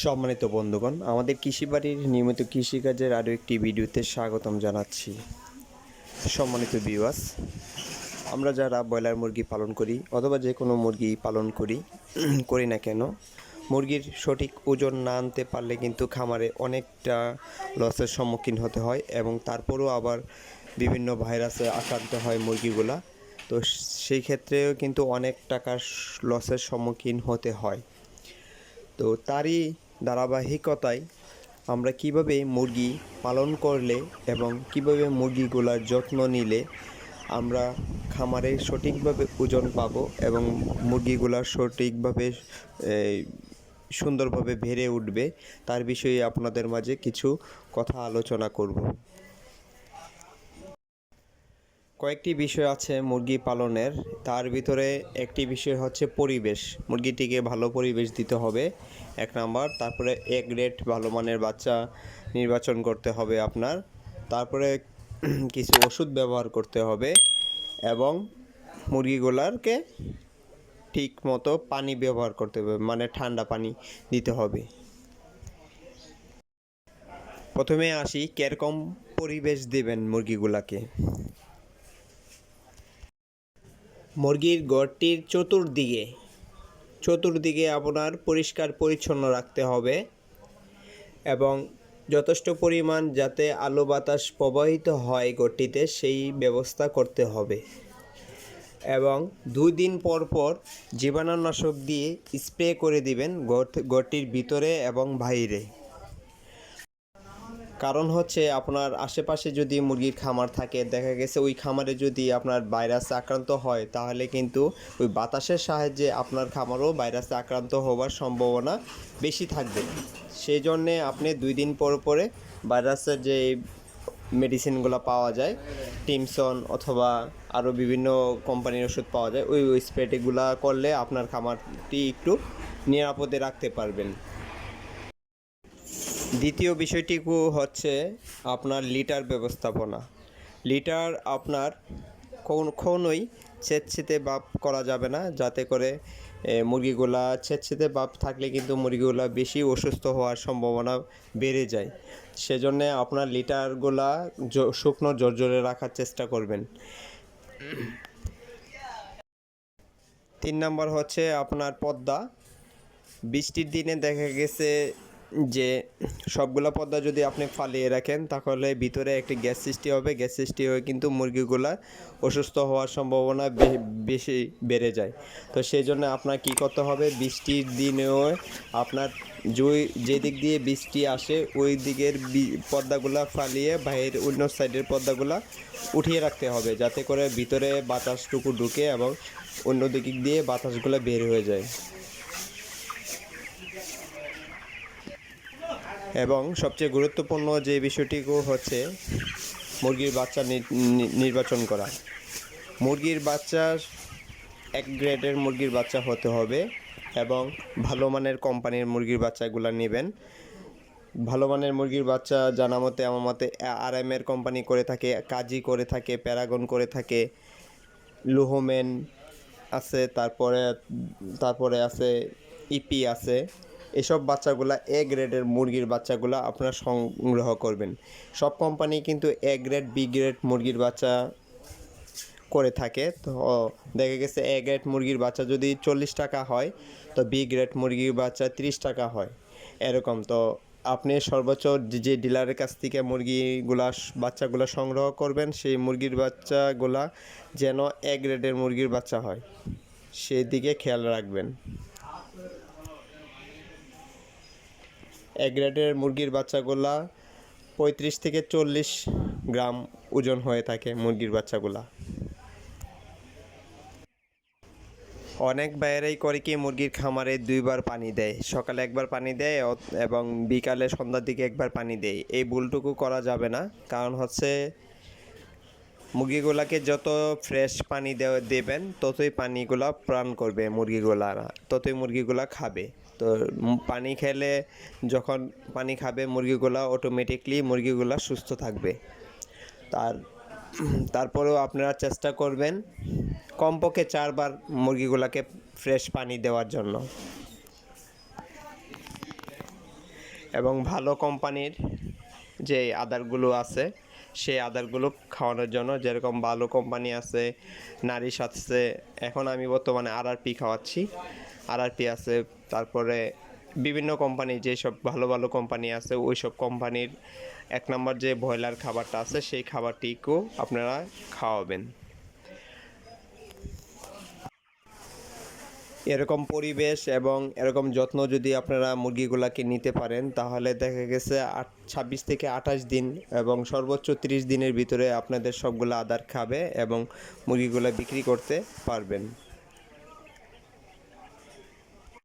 সম্মানিত বন্ধুগণ, আমাদের কৃষিবাড়ির নিয়মিত কৃষিকাজের আরও একটি ভিডিওতে স্বাগতম জানাচ্ছি। সম্মানিত বিওয়াস আমরা যারা ব্রয়লার মুরগি পালন করি অথবা যে কোনো মুরগি পালন করি করি না কেন, মুরগির সঠিক ওজন না আনতে পারলে কিন্তু খামারে অনেকটা লসের সম্মুখীন হতে হয় এবং তারপরেও আবার বিভিন্ন ভাইরাসে আক্রান্ত হয় মুরগিগুলা। তো সেই ক্ষেত্রেও কিন্তু অনেক টাকার লসের সম্মুখীন হতে হয়। তো তারই ধারাবাহিকতায় আমরা কীভাবে মুরগি পালন করলে এবং কীভাবে মুরগিগুলার যত্ন নিলে আমরা খামারে সঠিকভাবে ওজন পাবো এবং মুরগিগুলা সঠিকভাবে সুন্দরভাবে বেড়ে উঠবে, তার বিষয়ে আপনাদের মাঝে কিছু কথা আলোচনা করব। কয়েকটি বিষয় আছে মুরগি পালনের। তার ভিতরে একটি বিষয় হচ্ছে পরিবেশ। মুরগিটিকে ভালো পরিবেশ দিতে হবে, এক নাম্বার। তারপরে এ রেট ভালো মানের বাচ্চা নির্বাচন করতে হবে আপনার। তারপরে কিছু ওষুধ ব্যবহার করতে হবে এবং মুরগিগুলারকে ঠিক মতো পানি ব্যবহার করতে হবে মানে ঠান্ডা পানি দিতে হবে। প্রথমে আসি, কীরকম পরিবেশ দেবেন মুরগিগুলাকে? মুরগির ঘরটির চতুর্দিকে চতুর্দিকে আপনার পরিষ্কার পরিচ্ছন্ন রাখতে হবে এবং যথেষ্ট পরিমাণ যাতে আলো বাতাস প্রবাহিত হয় ঘরটিতে সেই ব্যবস্থা করতে হবে এবং দুই দিন পর পর জীবাণুনাশক দিয়ে স্প্রে করে দিবেন ঘর- ঘরটির ভিতরে এবং বাইরে। কারণ হচ্ছে আপনার আশেপাশে যদি মুরগির খামার থাকে, দেখা গেছে ওই খামারে যদি আপনার ভাইরাসে আক্রান্ত হয়, তাহলে কিন্তু ওই বাতাসের সাহায্যে আপনার খামারও ভাইরাসে আক্রান্ত হওয়ার সম্ভাবনা বেশি থাকবে। সেই জন্যে আপনি দুই দিন পর পরে ভাইরাসের যে মেডিসিনগুলো পাওয়া যায়, টিমসন অথবা আরও বিভিন্ন কোম্পানির ওষুধ পাওয়া যায়, ওই স্প্রেটিগুলা করলে আপনার খামারটি একটু নিরাপদে রাখতে পারবেন। দ্বিতীয় বিষয়টিকু হচ্ছে আপনার লিটার ব্যবস্থাপনা। লিটার আপনার কখনোই ছেদছেতে বাপ করা যাবে না, যাতে করে মুরগিগুলা ছেদছেতে বাপ থাকলে কিন্তু মুরগিগুলা বেশি অসুস্থ হওয়ার সম্ভাবনা বেড়ে যায়। সেজন্যে আপনার লিটারগুলা শুকনো জর্জরে রাখার চেষ্টা করবেন। তিন নম্বর হচ্ছে আপনার পদ্মা। বৃষ্টির দিনে দেখা গেছে যে সবগুলো পর্দা যদি আপনি ফালিয়ে রাখেন, তাহলে ভিতরে একটি গ্যাস সৃষ্টি হবে। গ্যাস সৃষ্টি হয়ে কিন্তু মুরগিগুলা অসুস্থ হওয়ার সম্ভাবনা বেশি বেড়ে যায়। তো সেই জন্য আপনার কী করতে হবে, বৃষ্টির দিনেও আপনার জুই, যে দিক দিয়ে বৃষ্টি আসে, ওই দিকের পর্দাগুলা ফালিয়ে বাইরের অন্য সাইডের পর্দাগুলা উঠিয়ে রাখতে হবে, যাতে করে ভিতরে বাতাসটুকু ঢুকে এবং অন্য দিক দিয়ে বাতাসগুলো বের হয়ে যায়। এবং সবচেয়ে গুরুত্বপূর্ণ যে বিষয়টিও হচ্ছে মুরগির বাচ্চা নির্বাচন করা। মুরগির বাচ্চা এক গ্রেডের মুরগির বাচ্চা হতে হবে এবং ভালো মানের কোম্পানির মুরগির বাচ্চাগুলো নেবেন। ভালো মানের মুরগির বাচ্চা জানা মতে, আমার মতে আর এম এর কোম্পানি করে থাকে, কাজী করে থাকে, প্যারাগন করে থাকে, লুহোমেন আছে, তারপরে তারপরে আছে, ইপি আছে। এসব বাচ্চাগুলা এ গ্রেডের মুরগির বাচ্চাগুলা আপনারা সংগ্রহ করবেন। সব কোম্পানি কিন্তু এ গ্রেড বি গ্রেড মুরগির বাচ্চা করে থাকে। তো দেখা গেছে এ গ্রেড মুরগির বাচ্চা যদি চল্লিশ টাকা হয়, তো বি গ্রেড মুরগির বাচ্চা তিরিশ টাকা হয়। এরকম, তো আপনি সর্বোচ্চ যে- ডিলারের কাছ থেকে মুরগিগুলা বাচ্চাগুলো সংগ্রহ করবেন, সেই মুরগির বাচ্চাগুলা যেন এ গ্রেডের মুরগির বাচ্চা হয়। সেই দিকে খেয়াল রাখবেন। এক গ্রেডের মুরগির বাচ্চাগুলা পঁয়ত্রিশ থেকে চল্লিশ গ্রাম ওজন হয়ে থাকে মুরগির বাচ্চাগুলা। অনেক বাইরেই করে কি মুরগির খামারে দুইবার পানি দেয়, সকালে একবার পানি দেয় এবং বিকালে সন্ধ্যার দিকে একবার পানি দেয়। এই ভুলটুকু করা যাবে না, কারণ হচ্ছে মুরগিগুলাকে যত ফ্রেশ পানি দেবেন ততই পানিগুলা প্রাণ করবে মুরগিগুলা ততই মুরগিগুলা খাবে। তো পানি খেলে যখন পানি খাবে, মুরগিগুলা অটোমেটিকলি মুরগিগুলা সুস্থ থাকবে। তার, তারপরেও আপনারা চেষ্টা করবেন কমপক্ষে চারবার মুরগিগুলাকে ফ্রেশ পানি দেওয়ার জন্য। এবং ভালো কোম্পানির যে আদারগুলো আছে, সেই আদারগুলো খাওয়ানোর জন্য যেরকম ভালো কোম্পানি আছে নারিশ আছে এখন আমি বর্তমানে আর আর পি খাওয়াচ্ছি। আর আর আছে, তারপরে বিভিন্ন কোম্পানি যেসব ভালো ভালো কোম্পানি আছে ওই সব কোম্পানির এক নম্বর যে ব্রয়লার খাবারটা আছে, সেই খাবারটিকেও আপনারা খাওয়াবেন। এরকম পরিবেশ এবং এরকম যত্ন যদি আপনারা মুরগিগুলাকে নিতে পারেন, তাহলে দেখা গেছে আট, ছাব্বিশ থেকে আঠাশ দিন এবং সর্বোচ্চ তিরিশ দিনের ভিতরে আপনাদের সবগুলো আদার খাবে এবং মুরগিগুলো বিক্রি করতে পারবেন।